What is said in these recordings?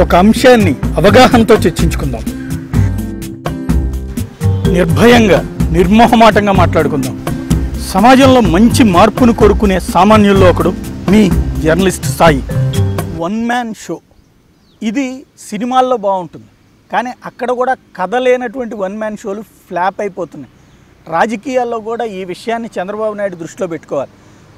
ఒక అంశాన్ని అవగాహనతో చర్చించుకుందాం. నిర్భయంగా నిర్మోహమాటంగా మాట్లాడుకుందాం. సమాజంలో మంచి మార్పును కోరుకునే సామాన్యుల్లో ఒకడు మీ journalist Sai. One man show. ఇది సినిమాల్లో బాగుంటుంది. కానీ అక్కడ కూడా కథ లేనటువంటి వన్ మ్యాన్ షోలు ఫ్లాప్ అయిపోతున్నాయి. రాజకీయాల్లో కూడా ఈ విషయాన్ని చంద్రబాబు నాయుడు దృష్టిలో పెట్టుకోవాలి.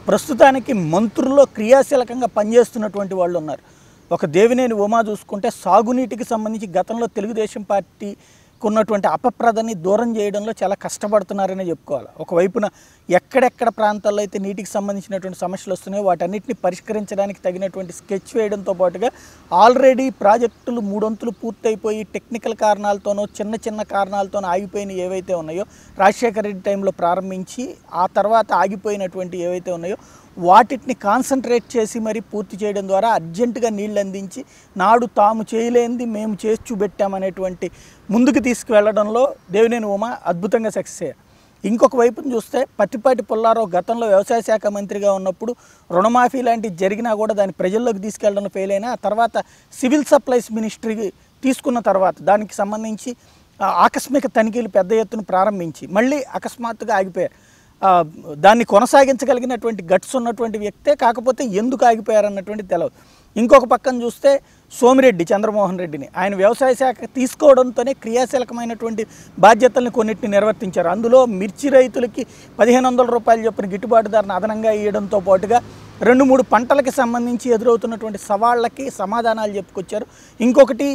ప్రస్తుతానికి మంత్రుల్లో క్రియాశీలకంగా పనిచేస్తున్నటువంటి వాళ్ళు ఉన్నారు. ఒక దేవినేని ఉమా చూసుకుంటే సాగునీటికి సంబంధించి గతంలో తెలుగుదేశం పార్టీ ఉన్నటువంటి అపప్రదని దూరం చేయడంలో చాలా కష్టపడుతున్నారనే చెప్పుకోవాలి. ఒకవైపున ఎక్కడెక్కడ ప్రాంతాల్లో అయితే నీటికి సంబంధించినటువంటి సమస్యలు వస్తున్నాయో వాటన్నిటిని పరిష్కరించడానికి తగినటువంటి స్కెచ్ వేయడంతో పాటుగా ఆల్రెడీ ప్రాజెక్టులు మూడొంతులు పూర్తయిపోయి టెక్నికల్ కారణాలతోనో చిన్న చిన్న కారణాలతోనో ఆగిపోయినవి ఏవైతే ఉన్నాయో రాజశేఖర రెడ్డి టైంలో ప్రారంభించి ఆ తర్వాత ఆగిపోయినటువంటి ఏవైతే ఉన్నాయో వాటిని కాన్సన్ట్రేట్ చేసి మరి పూర్తి చేయడం ద్వారా అర్జెంటుగా నీళ్ళు అందించి నాడు తాము చేయలేనిది మేము చేసి చూపెట్టామనేటువంటి ముందుకు తీసుకువెళ్ళడంలో దేవినేని ఉమ అద్భుతంగా సక్సెస్ అయ్యారు. ఇంకొక వైపును చూస్తే పత్తిపాటి పుల్లారావు గతంలో వ్యవసాయ శాఖ మంత్రిగా ఉన్నప్పుడు రుణమాఫీ లాంటివి జరిగినా కూడా దాన్ని ప్రజల్లోకి తీసుకెళ్ళడం ఫెయిల్ అయినా ఆ తర్వాత సివిల్ సప్లైస్ మినిస్ట్రీ తీసుకున్న తర్వాత దానికి సంబంధించి ఆకస్మిక తనిఖీలు పెద్ద ఎత్తున ప్రారంభించి మళ్ళీ అకస్మాత్తుగా ఆగిపోయారు. దాన్ని కొనసాగించగలిగినటువంటి గట్స్ ఉన్నటువంటి వ్యక్తే కాకపోతే ఎందుకు ఆగిపోయారన్నటువంటి తెలవదు. ఇంకొక పక్కన చూస్తే సోమిరెడ్డి చంద్రమోహన్ రెడ్డిని. ఆయన వ్యవసాయ శాఖ తీసుకోవడంతోనే క్రియాశీలకమైనటువంటి బాధ్యతల్ని కొన్నిటిని నిర్వర్తించారు. అందులో మిర్చి రైతులకి పదిహేను వందల రూపాయలు చొప్పున గిట్టుబాటు ధరను అదనంగా ఇవ్వడంతో పాటుగా రెండు మూడు పంటలకి సంబంధించి ఎదురవుతున్నటువంటి సవాళ్ళకి సమాధానాలు చెప్పుకొచ్చారు. ఇంకొకటి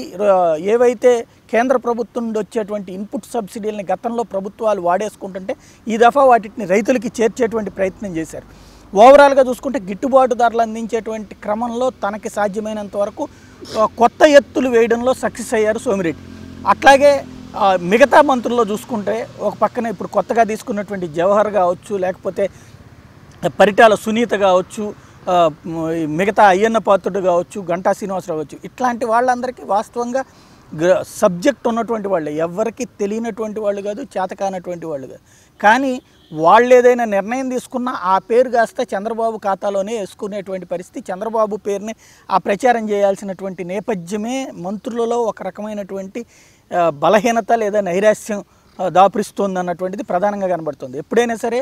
ఏవైతే కేంద్ర ప్రభుత్వం నుండి వచ్చేటువంటి ఇన్పుట్ సబ్సిడీలని గతంలో ప్రభుత్వాలు వాడేసుకుంటుంటే ఈ దఫా వాటిని రైతులకి చేర్చేటువంటి ప్రయత్నం చేశారు. ఓవరాల్గా చూసుకుంటే గిట్టుబాటు ధరలు అందించేటువంటి క్రమంలో తనకి సాధ్యమైనంత వరకు కొత్త ఎత్తులు వేయడంలో సక్సెస్ అయ్యారు సోమిరెడ్డి. అట్లాగే మిగతా మంత్రుల్లో చూసుకుంటే ఒక పక్కన ఇప్పుడు కొత్తగా తీసుకున్నటువంటి జవహర్ కావచ్చు లేకపోతే పరిటాల సునీత కావచ్చు మిగతా అయ్యన్న పాత్రుడు కావచ్చు గంటా శ్రీనివాసరావు కావచ్చు ఇట్లాంటి వాళ్ళందరికీ వాస్తవంగా సబ్జెక్ట్ ఉన్నటువంటి వాళ్ళే. ఎవరికి తెలియనటువంటి వాళ్ళు కాదు చేతకానటువంటి వాళ్ళు కాదు. కానీ వాళ్ళు ఏదైనా నిర్ణయం తీసుకున్నా ఆ పేరు కాస్త చంద్రబాబు ఖాతాలోనే వేసుకునేటువంటి పరిస్థితి చంద్రబాబు పేరుని ఆ ప్రచారం చేయాల్సినటువంటి నేపథ్యమే మంత్రులలో ఒక రకమైనటువంటి బలహీనత లేదా నైరాస్యం దాపురిస్తుంది అన్నటువంటిది ప్రధానంగా కనబడుతుంది. ఎప్పుడైనా సరే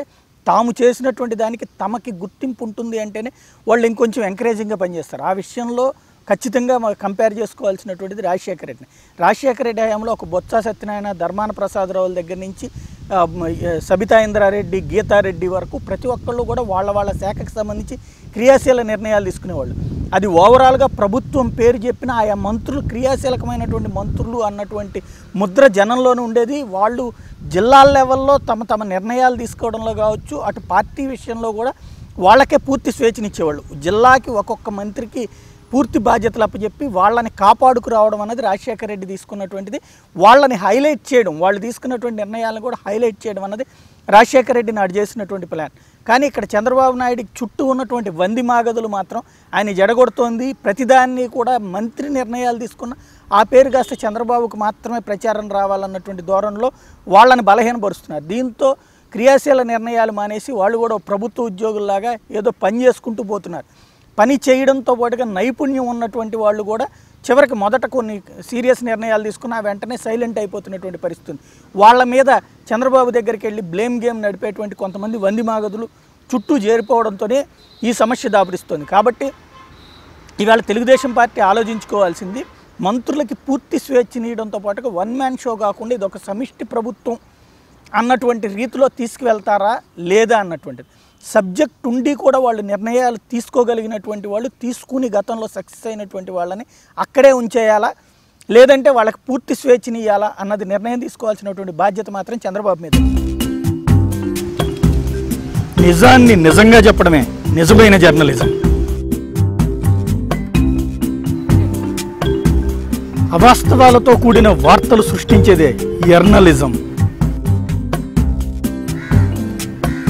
తాము చేసినటువంటి దానికి తమకి గుర్తింపు ఉంటుంది అంటేనే వాళ్ళు ఇంకొంచెం ఎంకరేజింగ్గా పనిచేస్తారు. ఆ విషయంలో ఖచ్చితంగా కంపేర్ చేసుకోవాల్సినటువంటిది రాజశేఖర రెడ్డిని. రాజశేఖర రెడ్డి హయాంలో ఒక బొత్స సత్యనారాయణ ధర్మాన ప్రసాదరావుల దగ్గర నుంచి సబితా ఇంద్రారెడ్డి గీతారెడ్డి వరకు ప్రతి ఒక్కళ్ళు కూడా వాళ్ళ వాళ్ళ శాఖకు సంబంధించి క్రియాశీల నిర్ణయాలు తీసుకునేవాళ్ళు. అది ఓవరాల్గా ప్రభుత్వం పేరు చెప్పిన ఆయా మంత్రులు క్రియాశీలకమైనటువంటి మంత్రులు అన్నటువంటి ముద్ర జనంలోనే ఉండేది. వాళ్ళు జిల్లాల లెవెల్లో తమ తమ నిర్ణయాలు తీసుకోవడంలో కావచ్చు అటు పార్టీ విషయంలో కూడా వాళ్ళకే పూర్తి స్వేచ్ఛనిచ్చేవాళ్ళు. జిల్లాకి ఒక్కొక్క మంత్రికి పూర్తి బాధ్యతలు అప్పచెప్పి వాళ్ళని కాపాడుకు రావడం అనేది రాజశేఖర రెడ్డి తీసుకున్నటువంటిది. వాళ్ళని హైలైట్ చేయడం వాళ్ళు తీసుకున్నటువంటి నిర్ణయాలను కూడా హైలైట్ చేయడం అన్నది రాజశేఖర రెడ్డి నాడు చేసినటువంటి ప్లాన్. కానీ ఇక్కడ చంద్రబాబు నాయుడికి చుట్టూ ఉన్నటువంటి వంది మాగదులు మాత్రం ఆయన జడగొడుతోంది. ప్రతిదాన్ని కూడా మంత్రి నిర్ణయాలు తీసుకున్న ఆ పేరు కాస్త చంద్రబాబుకు మాత్రమే ప్రచారం రావాలన్నటువంటి ధోరణిలో వాళ్ళని బలహీనపరుస్తున్నారు. దీంతో క్రియాశీల నిర్ణయాలు మానేసి వాళ్ళు కూడా ప్రభుత్వ ఉద్యోగుల్లాగా ఏదో పని చేసుకుంటూ పోతున్నారు. పని చేయడంతో పాటుగా నైపుణ్యం ఉన్నటువంటి వాళ్ళు కూడా చివరికి మొదట కొన్ని సీరియస్ నిర్ణయాలు తీసుకున్న వెంటనే సైలెంట్ అయిపోతున్నటువంటి పరిస్థితి వాళ్ళ మీద చంద్రబాబు దగ్గరికి వెళ్ళి బ్లేమ్ గేమ్ నడిపేటువంటి కొంతమంది వంది మాగదులు చుట్టూ చేరిపోవడంతోనే ఈ సమస్య దాపురిస్తుంది కాబట్టి ఇవాళ తెలుగుదేశం పార్టీ ఆలోచించుకోవాల్సింది మంత్రులకి పూర్తి స్వేచ్ఛనీయడంతో పాటుగా వన్ మ్యాన్ షో కాకుండా ఇది ఒక సమిష్టి ప్రభుత్వం అన్నటువంటి రీతిలో తీసుకువెళ్తారా లేదా అన్నటువంటిది. సబ్జెక్ట్ ఉండి కూడా వాళ్ళు నిర్ణయాలు తీసుకోగలిగినటువంటి వాళ్ళు తీసుకుని గతంలో సక్సెస్ అయినటువంటి వాళ్ళని అక్కడే ఉంచేయాలా? లేదంటే వాళ్ళకి పూర్తి స్వేచ్ఛనియ్యాలా? అన్నది నిర్ణయం తీసుకోవాల్సినటువంటి బాధ్యత మాత్రం చంద్రబాబు మీద నిజాన్ని నిజంగా చెప్పడమే నిజమైన జర్నలిజం. అవాస్తవాలతో కూడిన వార్తలు సృష్టించేదే జర్నలిజం.